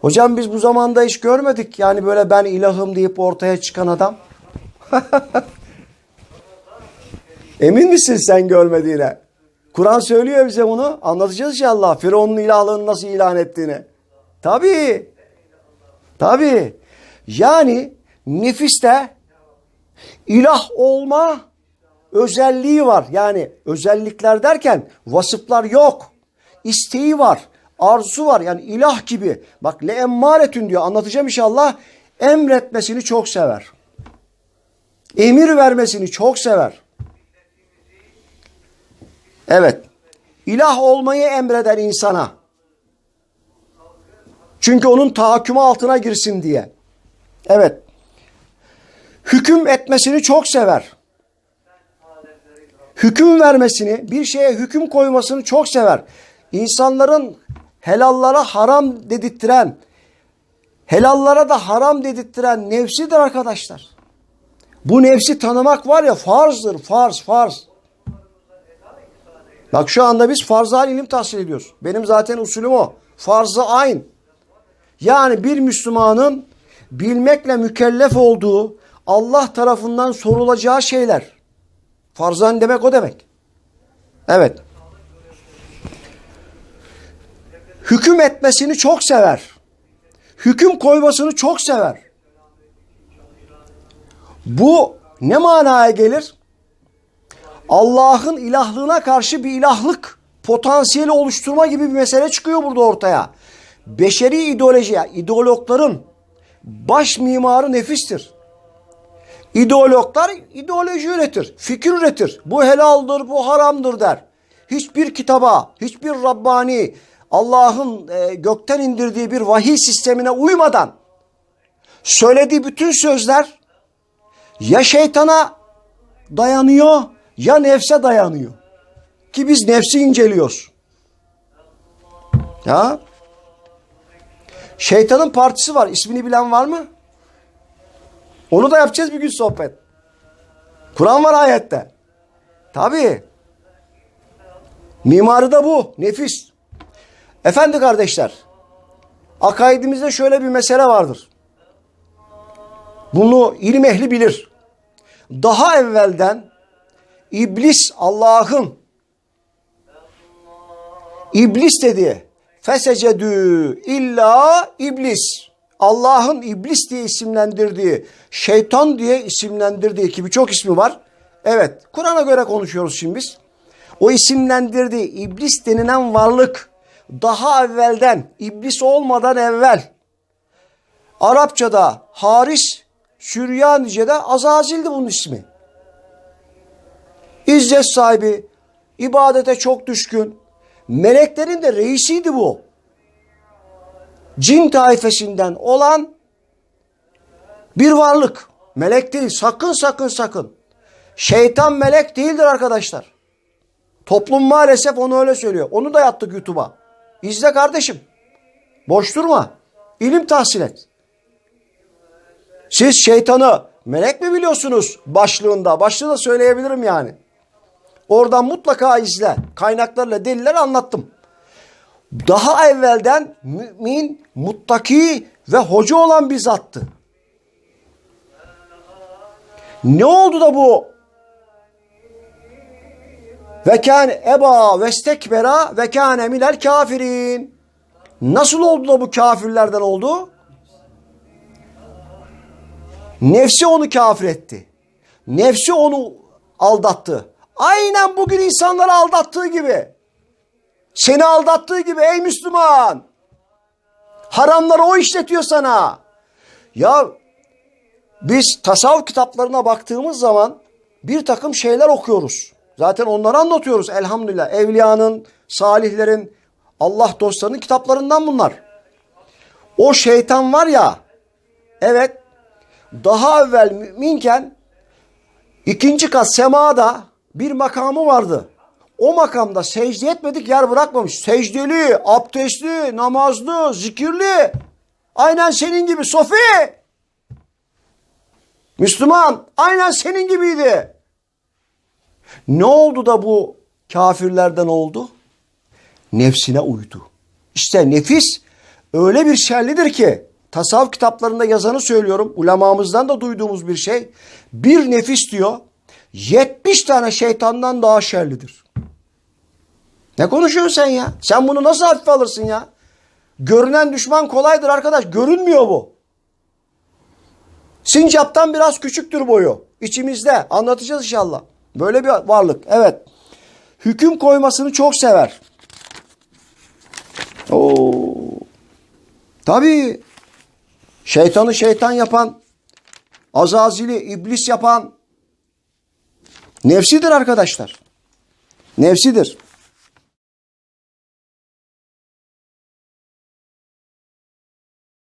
Hocam biz bu zamanda hiç görmedik. Yani böyle ben ilahım deyip ortaya çıkan adam. Emin misin sen görmediğine? Kur'an söylüyor bize bunu. Anlatacağız inşallah. Firavun'un ilahlığını nasıl ilan ettiğini. Tabii. Tabii. Yani nefiste ilah olma özelliği var. Yani özellikler derken vasıflar yok. İsteği var. Arzusu var. Yani ilah gibi. Bak le emmaretün diyor. Anlatacağım inşallah. Emretmesini çok sever. Emir vermesini çok sever. Evet. İlah olmayı emreder insana. Çünkü onun tahakkümü altına girsin diye. Evet. Hüküm etmesini çok sever. Hüküm vermesini, bir şeye hüküm koymasını çok sever. İnsanların helallara haram dedirttiren, helallara da haram dedirttiren nefsidir arkadaşlar. Bu nefsi tanımak var ya farzdır, farz, farz. Bak şu anda biz farzal ilim tahsil ediyoruz. Benim zaten usulüm o. Farzı ayn. Yani bir Müslümanın bilmekle mükellef olduğu Allah tarafından sorulacağı şeyler. Farzan demek o demek. Evet. Hüküm etmesini çok sever. Hüküm koymasını çok sever. Bu ne manaya gelir? Allah'ın ilahlığına karşı bir ilahlık potansiyeli oluşturma gibi bir mesele çıkıyor burada ortaya. Beşeri ideoloji, ideologların baş mimarı nefistir. İdeologlar ideoloji üretir, fikir üretir. Bu helaldir, bu haramdır der. Hiçbir kitaba, hiçbir Rabbani, Allah'ın e, gökten indirdiği bir vahiy sistemine uymadan söylediği bütün sözler ya şeytana dayanıyor ya nefse dayanıyor. Ki biz nefsi inceliyoruz. Ya. Şeytanın partisi var. İsmini bilen var mı? Onu da yapacağız bir gün sohbet. Kur'an var ayette. Tabii. Mimarı da bu. Nefis. Efendi kardeşler. Akaidimizde şöyle bir mesele vardır. Bunu ilim ehli bilir. Daha evvelden İblis Allah'ın İblis dedi. Fesecedü illa iblis. Allah'ın iblis diye isimlendirdiği, şeytan diye isimlendirdiği ki birçok ismi var. Evet, Kur'an'a göre konuşuyoruz şimdi biz. O isimlendirdiği iblis denilen varlık daha evvelden, iblis olmadan evvel Arapçada Haris, Süryanice'de Azazil'di bunun ismi. İzzet sahibi, ibadete çok düşkün. Meleklerin de reisiydi bu. Cin taifesinden olan bir varlık. Melek değil. Sakın sakın sakın. Şeytan melek değildir arkadaşlar. Toplum maalesef onu öyle söylüyor. Onu da yattık YouTube'a. İzle kardeşim. Boş durma. İlim tahsil et. Siz şeytanı melek mi biliyorsunuz başlığında? Başlığı da söyleyebilirim yani. Oradan mutlaka izle. Kaynaklarla deliller anlattım. Daha evvelden mümin, muttaki ve hoca olan bir zattı. Ne oldu da bu? Ve kâne eba ve stekbera ve kâne minel kafirin. Nasıl oldu da bu kafirlerden oldu? Nefsi onu kafir etti. Nefsi onu aldattı. Aynen bugün insanları aldattığı gibi. Seni aldattığı gibi ey Müslüman. Haramları o işletiyor sana. Ya biz tasavvuf kitaplarına baktığımız zaman bir takım şeyler okuyoruz. Zaten onları anlatıyoruz elhamdülillah. Evliyanın, salihlerin, Allah dostlarının kitaplarından bunlar. O şeytan var ya, evet daha evvel müminken ikinci kat semada bir makamı vardı. O makamda secde etmedik yer bırakmamış. Secdeli, abdestli, namazlı, zikirli. Aynen senin gibi Sofi. Müslüman aynen senin gibiydi. Ne oldu da bu kafirlerden oldu? Nefsine uydu. İşte nefis öyle bir şerlidir ki tasavvuf kitaplarında yazanı söylüyorum. Ulemamızdan da duyduğumuz bir şey. Bir nefis diyor 70 tane şeytandan daha şerlidir. Ne konuşuyorsun sen ya? Sen bunu nasıl hafife alırsın ya? Görünen düşman kolaydır arkadaş. Görünmüyor bu. Sincaptan biraz küçüktür boyu. İçimizde. Anlatacağız inşallah. Böyle bir varlık. Evet. Hüküm koymasını çok sever. Oo. Tabii. Şeytanı şeytan yapan, Azazili iblis yapan nefsidir arkadaşlar. Nefsidir.